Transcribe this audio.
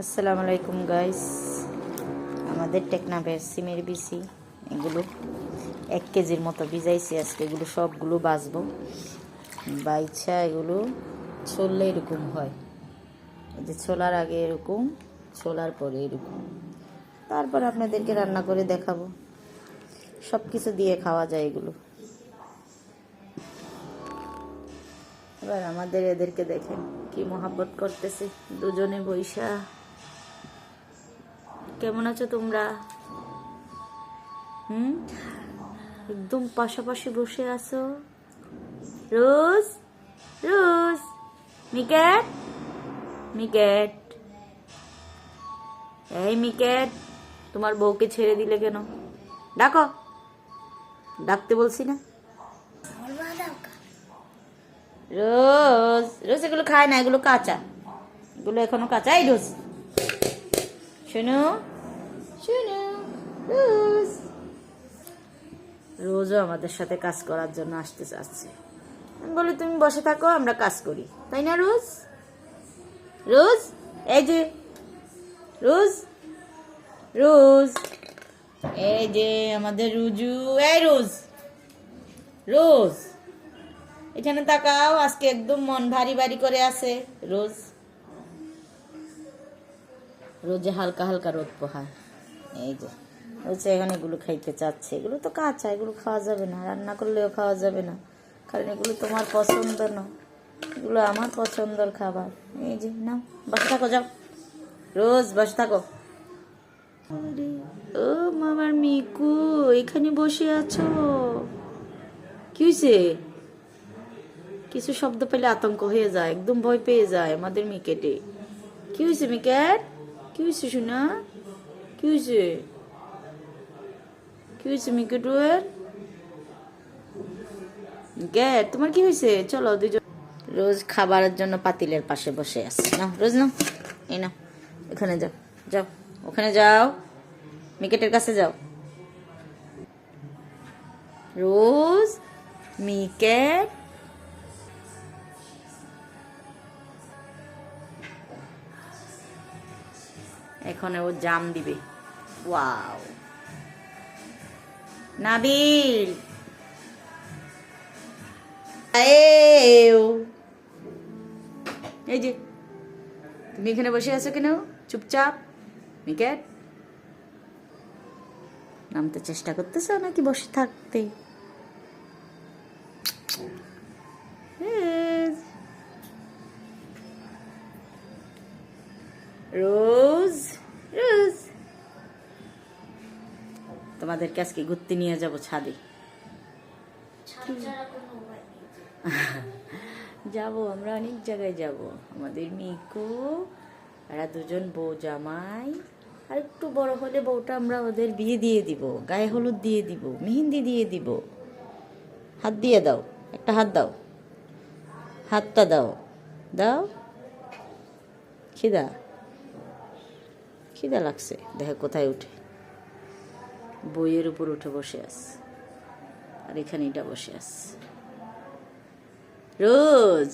আসসালামু আলাইকুম গাইস আমাদের টেকনাফের সিমের বিসি এগুলো এক কেজির মতো ভিজাইছি। আজকে এগুলো সবগুলো বাছবো বাইছা এগুলো ছললে এরকম হয়। এই যে ছোলার আগে এরকম, ছোলার পরে এরকম। তারপর আপনাদেরকে রান্না করে দেখাবো। সব কিছু দিয়ে খাওয়া যায় এগুলো। এবার আমাদের এদেরকে দেখেন কি মহাব্বত করতেছে। দুজনে বৈশা কেমন আছো তোমরা? হুম? একদম পাশাপাশি বসে আছো? রোজ? রোজ? মিকেট? মিকেট। এই মিকেট, তোমার বউকে ছেড়ে দিলে কেন? ডাকো। ডাকতে বলছি না। রোজ রোজ এগুলো খায় না, এগুলো কাঁচা। এগুলো এখনও কাঁচা। এই রোজ। শোনো। রোজ রোজও আমাদের সাথে কাজ করার জন্য আসতে চাচ্ছে। আমি বলি, তুমি বসে থাকো, আমরা কাজ করি। তাই না, রোজ? রোজ? এই যে, রোজ? রোজ? এই যে আমাদের রুজু, এই রোজ? রোজ? এখানে তাকাও, আজকে একদম মন ভারী ভারী করে আছে, রোজ? রোজে হালকা হালকা রোদ পোহায়। এই যে। রোজ এখন এগুলো খাইতে চাচ্ছে, এগুলো তো কাঁচা, এগুলো খাওয়া যাবে না, রান্না করলেও খাওয়া যাবে না। কারণ এগুলো তোমার পছন্দ না। এগুলো আমার পছন্দর খাবার। এই যে না বসে থাকো, যাও। রোজ বসে থাকো। ও মামার মিকু, এখানে বসে আছো? কি হয়েছে কিছু শব্দ পেলে আতঙ্ক হয়ে যায়, একদম ভয় পেয়ে যায় আমাদের মিকেটে। কি হয়েছে মিকেট? কি হয়েছে শোনা? কি হয়েছে কি? হয়েছে তোমার কি হয়েছে? চলো দুজন। রোজ খাবারের জন্য পাতিলের পাশে বসে আছে। না রোজ না এই না এখানে যাও যাও, ওখানে যাও। মিকেটের কাছে যাও। রোজ মিকেট এখন ও জাম দিবে। ওয়াও। নাবিল। এই যে তুমি এখানে বসে আছো কেন? চুপচাপ মিকেট। নামতে চেষ্টা করতেছো নাকি বসে থাকতে. রোজ তোমাদেরকে আজকে ঘুরতে নিয়ে যাব ছাদে। যাব, আমরা অনেক জায়গায় যাব। আমাদের মিকু এরা দুজন বউ জামাই। আর একটু বড় হলে বউটা আমরা ওদের বিয়ে দিয়ে দিব। গায়ে হলুদ দিয়ে দিব, মেহেন্দি দিয়ে দিব। হাত দিয়ে দাও, একটা হাত দাও। হাতটা দাও। দাও। খিদা। খিদা লাগছে, দেখে কোথায় উঠে। বইয়ের উপর উঠে বসে আস আর এখানে এটা বসে আস রোজ